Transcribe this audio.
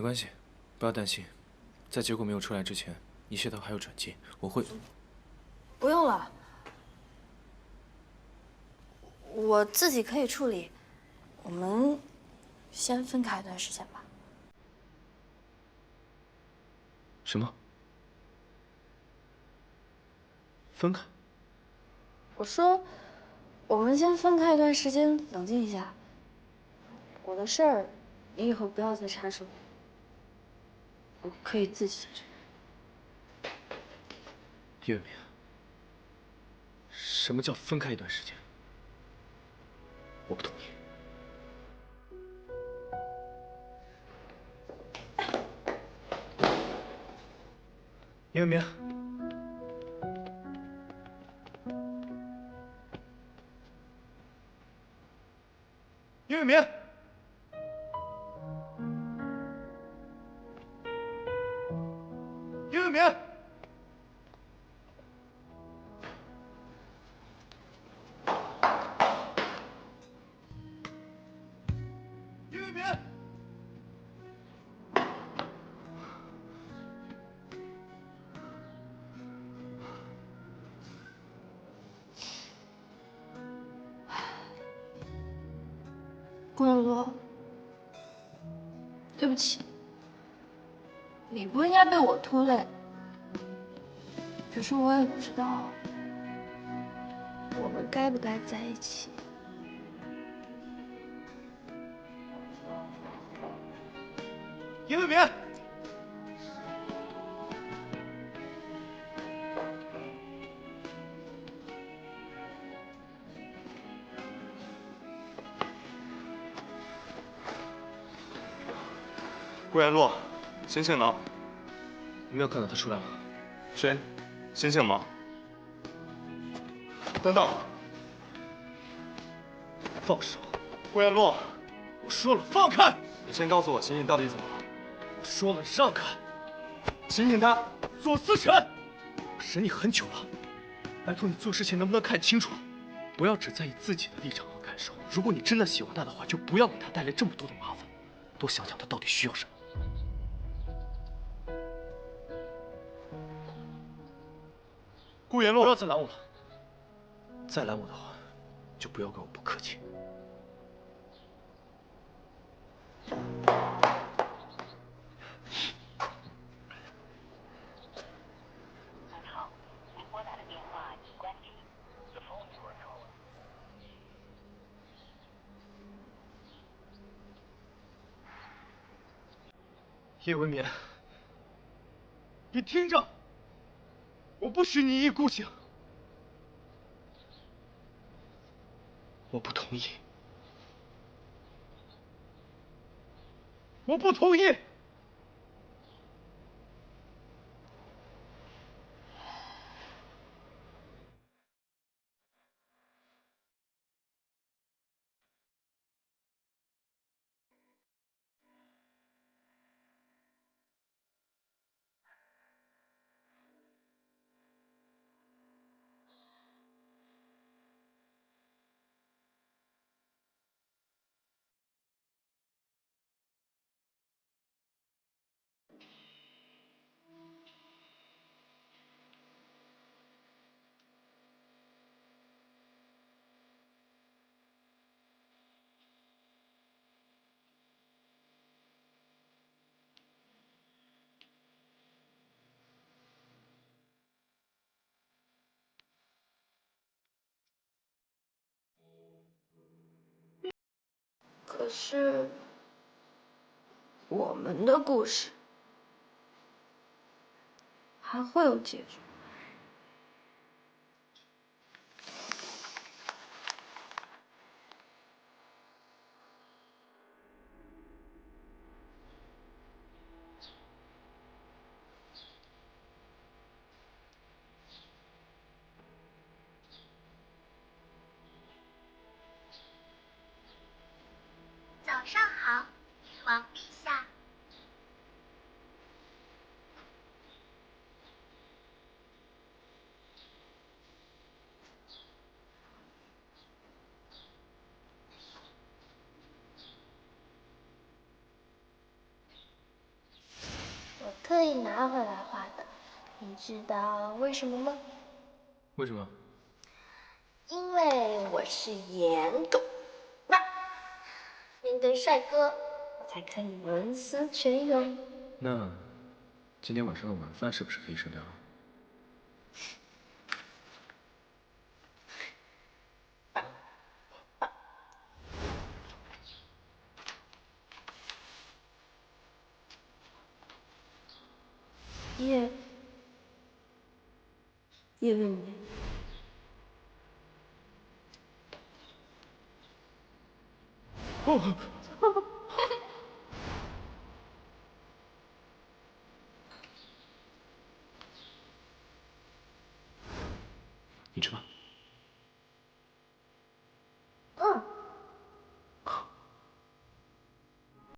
没关系，不要担心，在结果没有出来之前，一切都还有转机，我会。不用了，我自己可以处理。我们先分开一段时间吧。什么？分开？我说，我们先分开一段时间，冷静一下。我的事儿，你以后不要再插手。我可以自己解决。叶文明，什么叫分开一段时间？我不同意。叶文明，叶文明。叶文明，叶文明，顾远洛，对不起，你不应该被我拖累。可是我也不知道我们该不该在一起。叶文明，顾延洛，醒醒呢！你没有看到他出来吗？谁？醒醒吧？等等，放手！顾言洛，我说了，放开！你先告诉我，醒醒到底怎么了？我说了，让开！醒醒他！左思辰，我忍你很久了，拜托你做事情能不能看清楚？不要只在意自己的立场和感受。如果你真的喜欢他的话，就不要给他带来这么多的麻烦。多想想他到底需要什么。顾言洛，不要再拦我了，再拦我的话，就不要怪我不客气。叶文明，你听着，我不许你一意孤行，我不同意，我不同意。是，我们的故事还会有结局。意拿回来画的，你知道为什么吗？为什么？因为我是颜狗，面对帅哥，我才可以文思泉涌。那今天晚上的晚饭是不是可以省掉了？叶叶问你哦你吃吧。